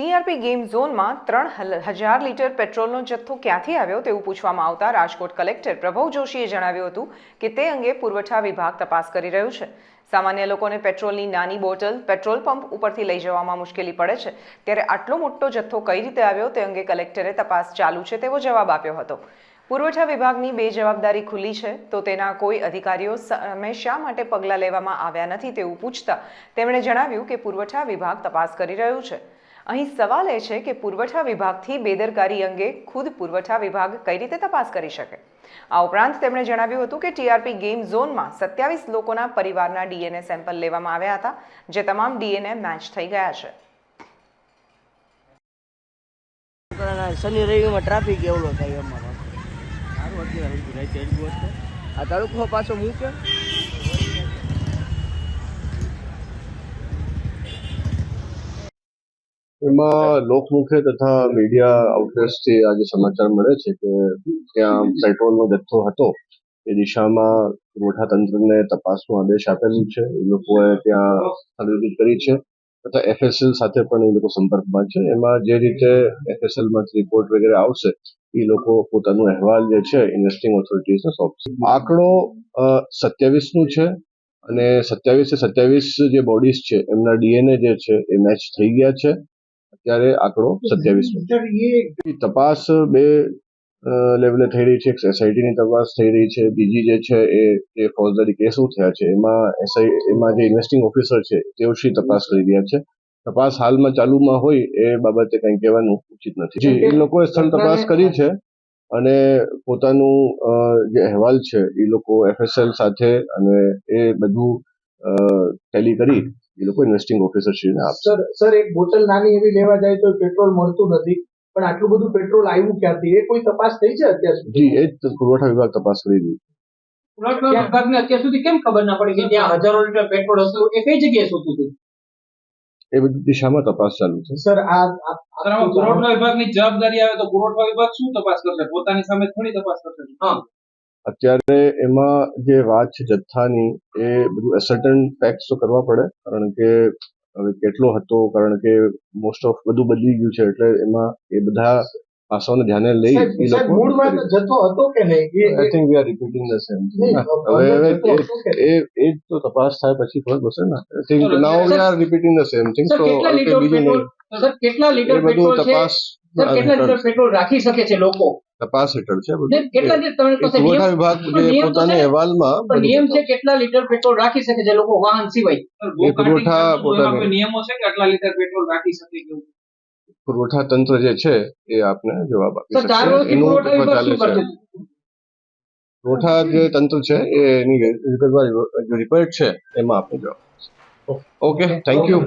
TRP game ઝોનમાં ત્રણ હજાર લીટર પેટ્રોલનો જથ્થો ક્યાંથી આવ્યો તેવું પૂછવામાં આવતા રાજકોટ કલેક્ટર પ્રભવ જોશીએ જણાવ્યું હતું કે તે અંગે પુરવઠા વિભાગ તપાસ કરી રહ્યું છે. સામાન્ય લોકોને પેટ્રોલની નાની બોટલ, પેટ્રોલ પંપ ઉપરથી લઈ જવામાં મુશ્કેલી પડે છે. ત્યારે આટલો મોટો જથ્થો કઈ રીતે આવ્યો તે અંગે કલેક્ટરે તપાસ ચાલુ છે તેવો જવાબ આપ્યો હતો. પુરવઠા વિભાગની બે જવાબદારી ખુલ્લી છે, તો તેના કોઈ અધિકારીઓ સામે શા માટે પગલાં લેવામાં આવ્યા નથી તેવું પૂછતા તેમણે જણાવ્યું કે પુરવઠા વિભાગ તપાસ કરી રહ્યું છે. અહીં સવાલ એ છે કે પુરવઠા વિભાગથી બેદરકારી અંગે ખુદ પુરવઠા વિભાગ કઈ રીતે તપાસ કરી શકે? આ ઉપરાંત તેમણે જણાવ્યું હતું કે ટીઆરપી ગેમ ઝોનમાં સત્યાવીસ લોકોના પરિવારના ડીએનએ સેમ્પલ લેવામાં આવ્યા હતા, જે તમામ ડીએનએ મેચ થઈ ગયા છે. શનિ રવિમાં ટ્રાફિક એવડો થાય અમારો. આ તડકો પાછો મૂકે એમાં લોકમુખે તથા મીડિયા આઉટલેટ્સથી આજે સમાચાર મળે છે કે ત્યાં પેટ્રોલનો જથ્થો હતો. એ દિશામાં પુરવઠા તંત્રને તપાસનો આદેશ આપેલું છે. એ લોકોએ ત્યાં ખરીદી કરી છે. તથા એફએસએલ સાથે પણ એ લોકો સંપર્કમાં છે. એમાં જે રીતે એફએસએલમાંથી રિપોર્ટ વગેરે આવશે, એ લોકો પોતાનો અહેવાલ જે છે ઇન્વેસ્ટિંગ ઓથોરિટીઝને સોંપશે. આંકડો સત્યાવીસનું છે અને સત્યાવીસે સત્યાવીસ જે બોડીઝ છે, એમના ડીએનએ જે છે, એ મેચ થઈ ગયા છે. અત્યારે આંકડો સત્યાવીસ તપાસ બે લેવલે થઈ રહી છે. એસઆઈટી ની તપાસ થઈ રહી છે. બીજી જે છે એ જે ફોજદારી કેસો થયા છે? એમાં એસઆઈ એમાં જે ઇન્વેસ્ટિંગ ઓફિસર છે તેઓ શી તપાસ કરી રહ્યા છે? તપાસ હાલમાં ચાલુમાં હોય એ બાબતે કંઈ કહેવાનું ઉચિત નથી. જી એ લોકોએ સ્થળ તપાસ કરી છે અને પોતાનું જે અહેવાલ છે એ લોકો એફએસએલ સાથે અને એ બધું ટેલી કરી એ લોકો ઇન્વેસ્ટિંગ ઓફિસર શ્રીને આપશે સર સર એક બોટલ નાની એવી લેવા જાય તો પેટ્રોલ મળતું નથી. પણ આટલું બધું પેટ્રોલ આવ્યું ક્યાંથી? એ કોઈ તપાસ થઈ છે અત્યાર સુધી? જી એ જ પુરવઠા વિભાગ તપાસ કરી રહ્યું છે. પુરવઠા વિભાગને અત્યાર સુધી કેમ ખબર ના પડી કે ત્યાં હજારો લીટર પેટ્રોલ હતું એ કઈ જગ્યાએ શોધતું હતું? એ બધી દિશામાં તપાસ ચાલુ છે. સર આ પુરવઠા વિભાગની જવાબદારી આવે તો પુરવઠા વિભાગ શું તપાસ કરશે? પોતાની સામે થોડી તપાસ કરશે? હા. અત્યારે એમાં જે વાત છે જથ્થાની એ બધું એસર્ટન ટેક્સ તો કરવા પડે કારણ કે હવે કેટલો હતો કારણ કે મોસ્ટ ઓફ બધું બદલી ગયું છે એટલે એમાં એ બધા પાસાઓને ધ્યાને લઈ એ લોકો જથ્થો હતો કે નહીં? I think we are repeating the same હવે હવે એ એ તો તપાસ થાય પછી ખબર પડશે ને. I think now we are repeating the same thing તો કેટલા લીટર બીજું પેટ્રોલ? નહીં. સર કેટલા લીટર પેટ્રોલ છે? તપાસ સર કેટલા લીટર પેટ્રોલ રાખી શકે છે લોકો? તપાસ હેઠળ છે પુરવઠા વિભાગ જે પોતાના અહેવાલમાં નિયમ છે કેટલા લીટર પેટ્રોલ રાખી શકે છે લોકો વાહન સિવાય. પુરવઠા પોતાને- નિયમો છે કે આટલા લીટર પેટ્રોલ રાખી શકે એવું? પુરવઠા તંત્ર જે છે એ આપને જવાબ આપી ચાર એનું ચાલે છે. પુરવઠા જે તંત્ર છે એની વિગતવાર જે રિપોર્ટ છે એમાં આપને જવાબ ઓકે. Thank you